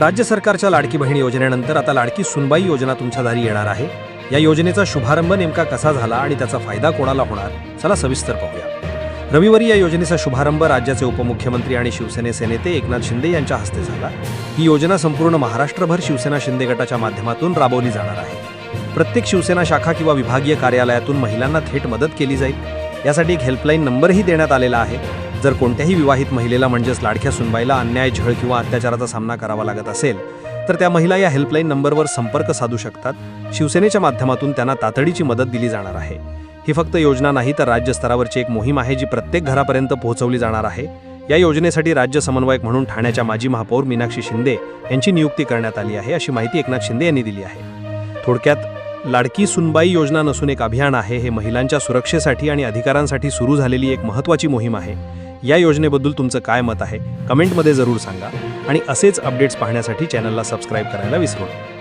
राज्य सरकारच्या लाडकी बहीण योजनेनंतर आता लाडकी सुनबाई योजना तुमच्या दारी येणार आहे. या योजनेचा शुभारंभ नेमका कसा झाला आणि त्याचा फायदा कोणाला होणार? चला सविस्तर पाहूया. रविवारी या योजनेचा शुभारंभ राज्याचे उपमुख्यमंत्री आणि शिवसेनेचे नेते एकनाथ शिंदे यांच्या हस्ते झाला. ही योजना संपूर्ण महाराष्ट्रभर शिवसेना शिंदे गटाच्या माध्यमातून राबवली जाणार आहे. प्रत्येक शिवसेना शाखा किंवा विभागीय कार्यालयातून महिलांना थेट मदत केली जाईल. यासाठी एक हेल्पलाईन नंबरही देण्यात आलेला आहे. जर कोणत्याही विवाहित महिलेला म्हणजेच लाडक्या सुनबाईला अन्याय झळ किंवा अत्याचाराचा सामना करावा लागत असेल तर त्या महिला या हेल्पलाईन नंबरवर संपर्क साधू शकतात. शिवसेनेच्या माध्यमातून त्यांना तातडीची मदत दिली जाणार आहे. ही फक्त योजना नाही तर राज्य स्तरावरची एक मोहीम आहे जी प्रत्येक घरापर्यंत पोहोचवली जाणार आहे. या योजनेसाठी राज्य समन्वयक म्हणून ठाण्याच्या माजी महापौर मीनाक्षी शिंदे यांची नियुक्ती करण्यात आली आहे अशी माहिती एकनाथ शिंदे यांनी दिली आहे. थोडक्यात लाडकी सुनबाई योजना नसून एक अभियान आहे हे महिलांच्या सुरक्षेसाठी आणि अधिकारांसाठी सुरू झालेली एक महत्त्वाची मोहीम आहे. या योजनेबद्दल तुमचं काय मत आहे कमेंटमध्ये जरूर सांगा आणि असेच अपडेट्स पाहण्यासाठी चॅनलला सबस्क्राईब करायला विसरू नका.